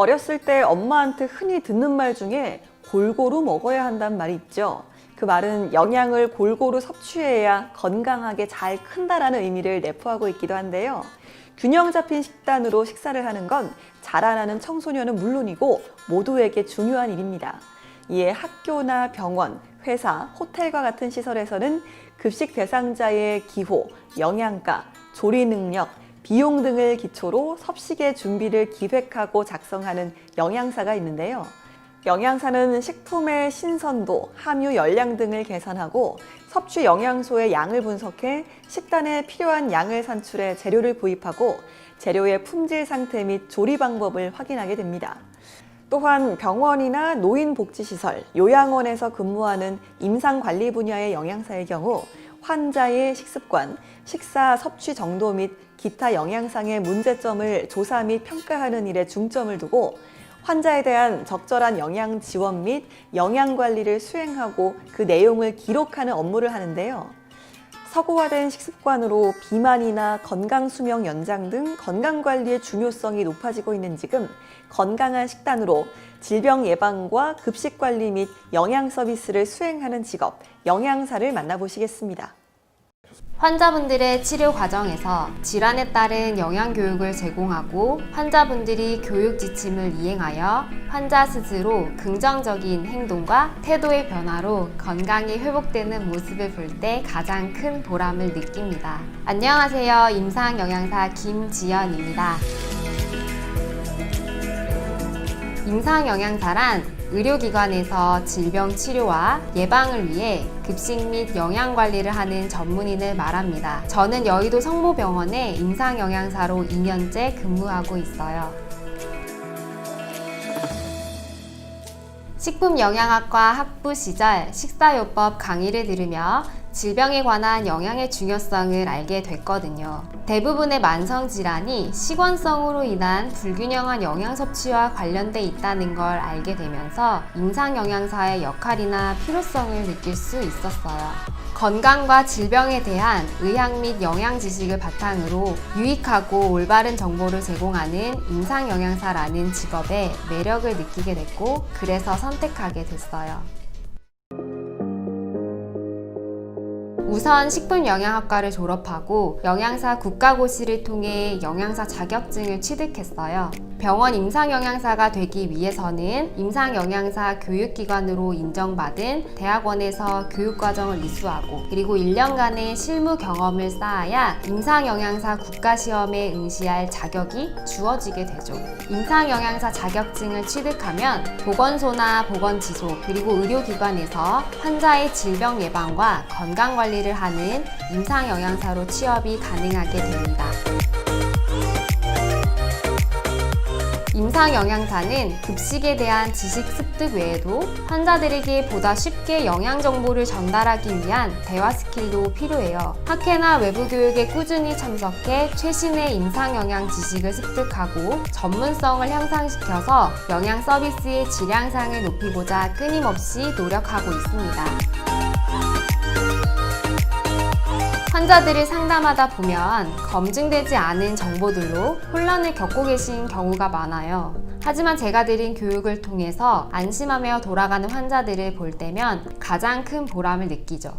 어렸을 때 엄마한테 흔히 듣는 말 중에 골고루 먹어야 한다는 말이 있죠. 그 말은 영양을 골고루 섭취해야 건강하게 잘 큰다라는 의미를 내포하고 있기도 한데요. 균형 잡힌 식단으로 식사를 하는 건 자라나는 청소년은 물론이고 모두에게 중요한 일입니다. 이에 학교나 병원, 회사, 호텔과 같은 시설에서는 급식 대상자의 기호, 영양가, 조리 능력, 비용 등을 기초로 섭식의 준비를 기획하고 작성하는 영양사가 있는데요. 영양사는 식품의 신선도, 함유 열량 등을 계산하고 섭취 영양소의 양을 분석해 식단에 필요한 양을 산출해 재료를 구입하고 재료의 품질 상태 및 조리 방법을 확인하게 됩니다. 또한 병원이나 노인복지시설, 요양원에서 근무하는 임상관리 분야의 영양사의 경우 환자의 식습관, 식사 섭취 정도 및 기타 영양상의 문제점을 조사 및 평가하는 일에 중점을 두고 환자에 대한 적절한 영양 지원 및 영양 관리를 수행하고 그 내용을 기록하는 업무를 하는데요. 서구화된 식습관으로 비만이나 건강 수명 연장 등 건강 관리의 중요성이 높아지고 있는 지금 건강한 식단으로 질병 예방과 급식 관리 및 영양 서비스를 수행하는 직업 영양사를 만나보시겠습니다. 환자분들의 치료 과정에서 질환에 따른 영양 교육을 제공하고 환자분들이 교육 지침을 이행하여 환자 스스로 긍정적인 행동과 태도의 변화로 건강이 회복되는 모습을 볼 때 가장 큰 보람을 느낍니다. 안녕하세요. 임상 영양사 김지연입니다. 임상 영양사란 의료기관에서 질병 치료와 예방을 위해 급식 및 영양 관리를 하는 전문인을 말합니다. 저는 여의도 성모병원에 임상 영양사로 2년째 근무하고 있어요. 식품영양학과 학부 시절 식사요법 강의를 들으며 질병에 관한 영양의 중요성을 알게 됐거든요. 대부분의 만성 질환이 식원성으로 인한 불균형한 영양 섭취와 관련돼 있다는 걸 알게 되면서 임상 영양사의 역할이나 필요성을 느낄 수 있었어요. 건강과 질병에 대한 의학 및 영양 지식을 바탕으로 유익하고 올바른 정보를 제공하는 임상 영양사라는 직업에 매력을 느끼게 됐고 그래서 선택하게 됐어요. 우선 식품영양학과를 졸업하고 영양사 국가고시를 통해 영양사 자격증을 취득했어요. 병원 임상영양사가 되기 위해서는 임상영양사 교육기관으로 인정받은 대학원에서 교육과정을 이수하고 그리고 1년간의 실무 경험을 쌓아야 임상영양사 국가시험에 응시할 자격이 주어지게 되죠. 임상영양사 자격증을 취득하면 보건소나 보건지소 그리고 의료기관에서 환자의 질병 예방과 건강관리를 하는 임상영양사로 취업이 가능하게 됩니다. 임상 영양사는 급식에 대한 지식 습득 외에도 환자들에게 보다 쉽게 영양 정보를 전달하기 위한 대화 스킬도 필요해요. 학회나 외부 교육에 꾸준히 참석해 최신의 임상 영양 지식을 습득하고 전문성을 향상시켜서 영양 서비스의 질량상을 높이고자 끊임없이 노력하고 있습니다. 환자들을 상담하다 보면 검증되지 않은 정보들로 혼란을 겪고 계신 경우가 많아요. 하지만 제가 드린 교육을 통해서 안심하며 돌아가는 환자들을 볼 때면 가장 큰 보람을 느끼죠.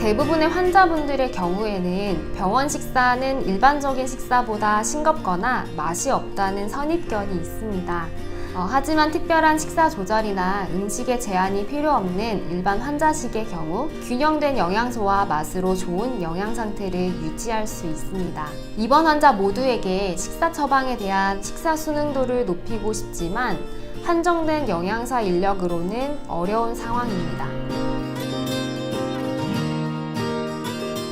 대부분의 환자분들의 경우에는 병원 식사는 일반적인 식사보다 싱겁거나 맛이 없다는 선입견이 있습니다. 어, 하지만 특별한 식사 조절이나 음식에 제한이 필요 없는 일반 환자식의 경우 균형된 영양소와 맛으로 좋은 영양 상태를 유지할 수 있습니다. 이번 환자 모두에게 식사 처방에 대한 식사 수능도를 높이고 싶지만 한정된 영양사 인력으로는 어려운 상황입니다.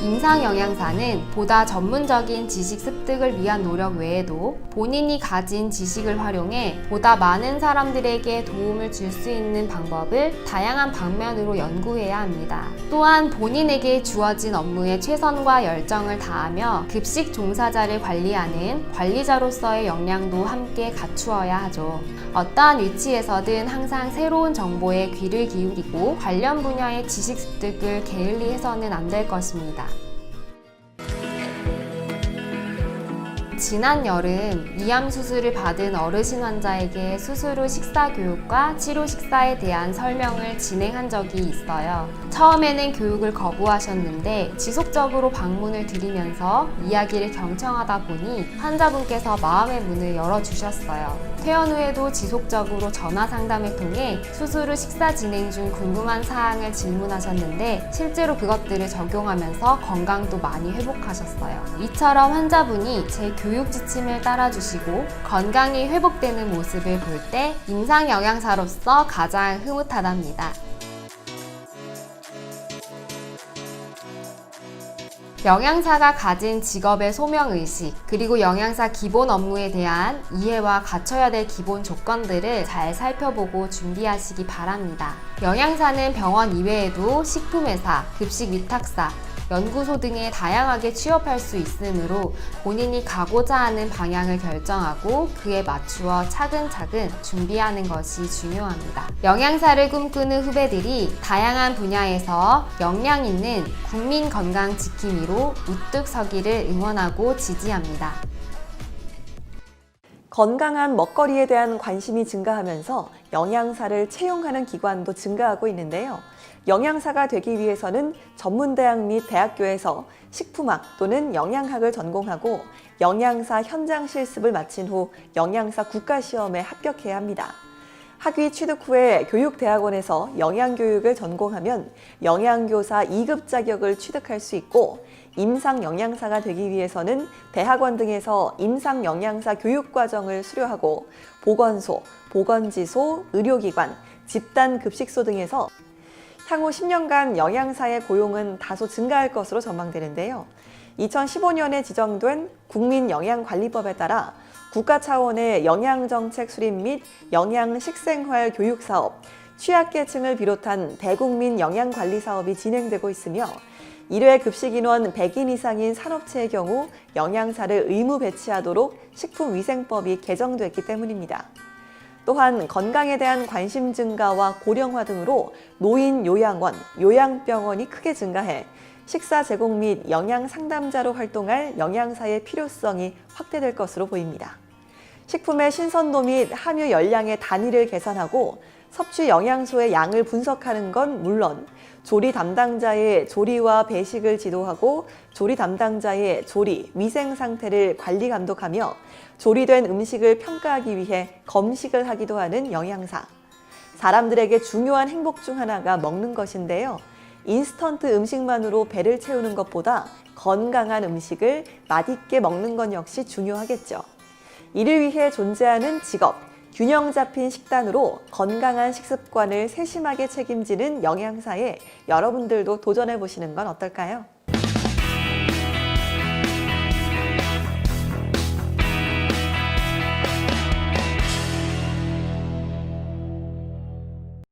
임상 영양사는 보다 전문적인 지식 습득을 위한 노력 외에도 본인이 가진 지식을 활용해 보다 많은 사람들에게 도움을 줄 수 있는 방법을 다양한 방면으로 연구해야 합니다. 또한 본인에게 주어진 업무에 최선과 열정을 다하며 급식 종사자를 관리하는 관리자로서의 역량도 함께 갖추어야 하죠. 어떠한 위치에서든 항상 새로운 정보에 귀를 기울이고 관련 분야의 지식 습득을 게을리 해서는 안 될 것입니다. 지난 여름 위암 수술을 받은 어르신 환자에게 수술 후 식사 교육과 치료 식사에 대한 설명을 진행한 적이 있어요. 처음에는 교육을 거부하셨는데 지속적으로 방문을 드리면서 이야기를 경청하다 보니 환자분께서 마음의 문을 열어주셨어요. 퇴원 후에도 지속적으로 전화 상담을 통해 수술 후 식사 진행 중 궁금한 사항을 질문하셨는데 실제로 그것들을 적용하면서 건강도 많이 회복하셨어요. 이처럼 환자분이 제 교육 지침을 따라주시고 건강이 회복되는 모습을 볼 때 임상 영양사로서 가장 흐뭇하답니다. 영양사가 가진 직업의 소명의식, 그리고 영양사 기본 업무에 대한 이해와 갖춰야 될 기본 조건들을 잘 살펴보고 준비하시기 바랍니다. 영양사는 병원 이외에도 식품회사, 급식 위탁사, 연구소 등에 다양하게 취업할 수 있으므로 본인이 가고자 하는 방향을 결정하고 그에 맞추어 차근차근 준비하는 것이 중요합니다. 영양사를 꿈꾸는 후배들이 다양한 분야에서 역량 있는 국민 건강 지킴이로 우뚝 서기를 응원하고 지지합니다. 건강한 먹거리에 대한 관심이 증가하면서 영양사를 채용하는 기관도 증가하고 있는데요. 영양사가 되기 위해서는 전문대학 및 대학교에서 식품학 또는 영양학을 전공하고 영양사 현장 실습을 마친 후 영양사 국가시험에 합격해야 합니다. 학위 취득 후에 교육대학원에서 영양교육을 전공하면 영양교사 2급 자격을 취득할 수 있고 임상 영양사가 되기 위해서는 대학원 등에서 임상 영양사 교육과정을 수료하고 보건소, 보건지소, 의료기관, 집단급식소 등에서 향후 10년간 영양사의 고용은 다소 증가할 것으로 전망되는데요. 2015년에 지정된 국민영양관리법에 따라 국가 차원의 영양정책 수립 및 영양식생활 교육 사업, 취약계층을 비롯한 대국민 영양관리 사업이 진행되고 있으며 1회 급식 인원 100인 이상인 산업체의 경우 영양사를 의무 배치하도록 식품위생법이 개정됐기 때문입니다. 또한 건강에 대한 관심 증가와 고령화 등으로 노인 요양원, 요양병원이 크게 증가해 식사 제공 및 영양 상담자로 활동할 영양사의 필요성이 확대될 것으로 보입니다. 식품의 신선도 및 함유 열량의 단위를 계산하고 섭취 영양소의 양을 분석하는 건 물론 조리 담당자의 조리와 배식을 지도하고 조리 담당자의 조리, 위생 상태를 관리 감독하며 조리된 음식을 평가하기 위해 검식을 하기도 하는 영양사. 사람들에게 중요한 행복 중 하나가 먹는 것인데요. 인스턴트 음식만으로 배를 채우는 것보다 건강한 음식을 맛있게 먹는 건 역시 중요하겠죠. 이를 위해 존재하는 직업, 균형 잡힌 식단으로 건강한 식습관을 세심하게 책임지는 영양사에 여러분들도 도전해 보시는 건 어떨까요?